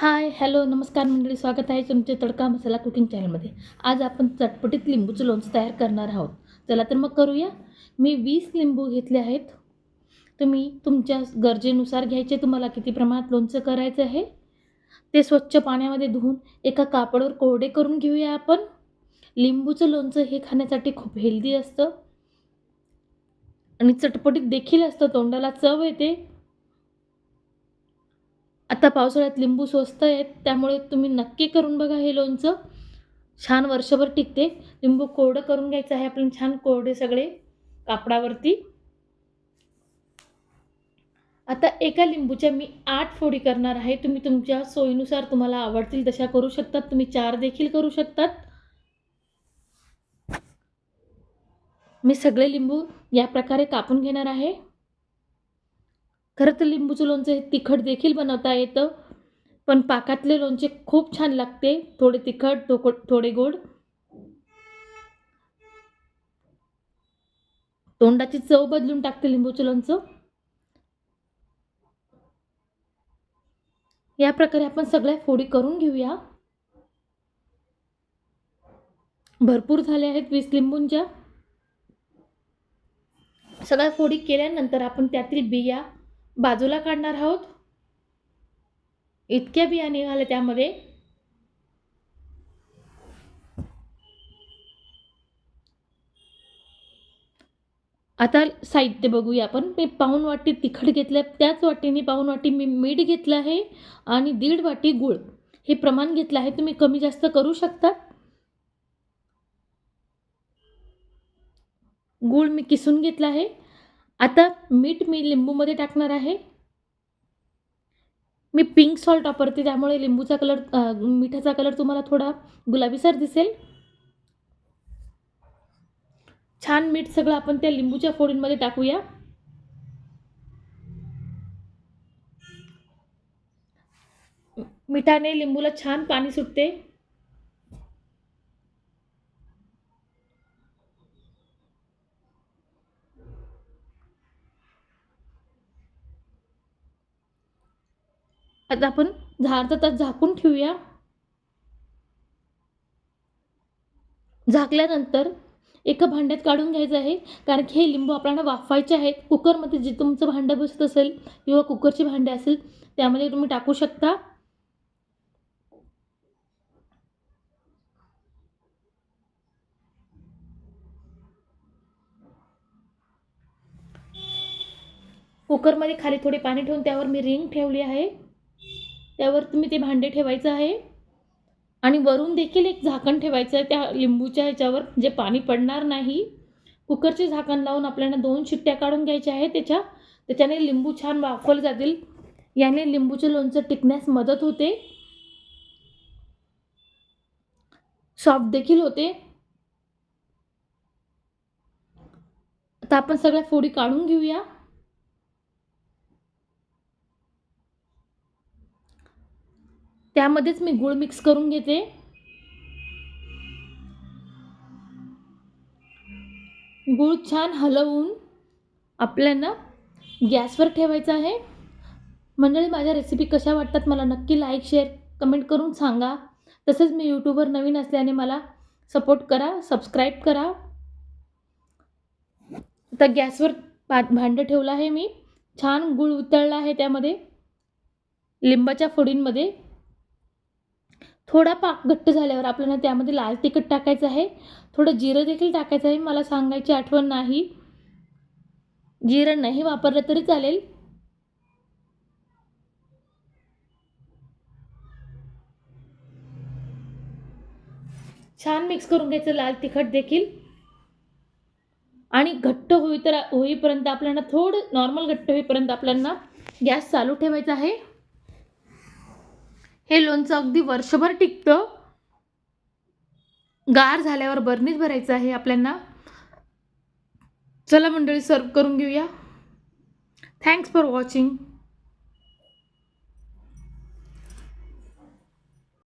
Hi hello नमस्कार मंडळी स्वागत आहे तुमचे तडका मसाला कुकिंग चॅनलमध्ये. आज आपण चटपटीत लिंबूचं लोणचं तयार करणार आहोत. चला तर मग करूया. मी वीस लिंबू घेतले आहेत. तुम्ही तुमच्या गरजेनुसार घ्यायचे तुम्हाला किती प्रमाणात लोणचं करायचं आहे ते स्वच्छ पाण्यामध्ये धुवून एका कापडावर कोरडे करून घेऊया आपण. लिंबूचं लोणचं हे खाण्यासाठी खूप हेल्दी असतं. आणि चटपटीत देखील असतं तोंडाला चव येते. आता पावसाळ्यात लिंबू स्वस्त आहेत त्यामुळे तुम्ही नक्की करून बघा हे लोणचं. छान वर्षभर टिकते. लिंबू कोरडं करून घ्यायचं आहे आपण छान कोरडे सगळे कापडावरती. आता एका लिंबूच्या मी आठ फोडी करणार आहे. तुम्ही तुमच्या सोयीनुसार तुम्हाला आवडतील तशा करू शकतात. तुम्ही चार देखील करू शकतात. मी सगळे लिंबू या प्रकारे कापून घेणार आहे. खरं तर लिंबूचं लोणचं हे तिखट देखील बनवता येतं पण पाकातले लोणचे खूप छान लागते. थोडे तिखट तो थोडे गोड. तोंडाची चव बदलून टाकते लिंबूचं लोणचं. या प्रकारे आपण सगळ्या फोडी करून घेऊया. भरपूर झाल्या आहेत वीस लिंबूंच्या. सगळ्या फोडी केल्यानंतर आपण त्यातील बिया बाजूला काढणार आहोत. इतक्या बिया निघाल्या त्यामध्ये. आता साहित्य बघूया आपण. मी पाऊन वाटी तिखट घेतलं त्याच वाटीने पाऊन वाटी मी मीठ घेतलं आहे आणि दीड वाटी गूळ. हे प्रमाण घेतलं आहे तुम्ही कमी जास्त करू शकता. गूळ मी किसून घेतला आहे. आता मीठ मी लिंबूमध्ये टाकणार आहे. मी पिंक सॉल्ट वापरते त्यामुळे लिंबूचा कलर मिठाचा कलर तुम्हाला थोडा गुलाबीसर दिसेल. छान मीठ सगळं आपण त्या लिंबूच्या फोडींमध्ये टाकूया. मिठाने लिंबूला छान पाणी सुटते. आता आपण झाड तास झाकून ठेवूया. झाकल्यानंतर एका भांड्यात काढून घ्यायचं आहे. कारण की हे लिंबू आपल्याला वाफवायचे आहेत. कुकरमध्ये जे तुमचं भांडं बसत असेल किंवा कुकरचे भांडे असेल त्यामध्ये तुम्ही टाकू शकता. कुकरमध्ये खाली थोडे पाणी ठेवून त्यावर मी रिंग ठेवली आहे. त्यावर तुम्ही ते भांडे ठेवायचं आहे. आणि वरून देखील एक झाकण ठेवायचं आहे त्या लिंबूच्या ह्याच्यावर जे पाणी पडणार नाही. कुकरचे झाकण लावून आपल्याला दोन शिट्ट्या काढून घ्यायच्या आहे त्याच्या. त्याच्याने लिंबू छान वाफवले जातील. याने लिंबूचे लोणचं टिकण्यास मदत होते. सॉफ्ट देखील होते. आता आपण सगळ्या फोडी काढून घेऊया. त्यामध्येच मी गूळ मिक्स करून घेते. गूळ छान हलवून आपल्याला गॅसवर ठेवायचं आहे. मंडळी माझ्या रेसिपी कशा वाटतात मला नक्की लाईक शेअर कमेंट करून सांगा. तसेच मी यूट्यूबवर नवीन असल्याने मला सपोर्ट करा सबस्क्राईब करा. आता गॅसवर भा भांडं ठेवलं आहे मी. छान गूळ उतळला आहे त्यामध्ये. लिंबाच्या फोडींमध्ये थोडा पाक घट्ट झाल्यावर आपल्याला त्यामध्ये लाल तिखट टाकायचं आहे. थोडं जिरं देखील टाकायचं आहे. मला सांगायची आठवण नाही. जिरं नाही वापरलं तरी चालेल. छान मिक्स करून घ्यायचं लाल तिखट देखील. आणि घट्ट होई तर होईपर्यंत आपल्याला थोडं नॉर्मल घट्ट होईपर्यंत आपल्याला गॅस चालू ठेवायचा आहे. हे लोणचं अगदी वर्षभर टिकतं. गार झाल्यावर बर्नीच भरायचं आहे आपल्यांना. चला मंडळी सर्व करून घेऊया. Thanks for watching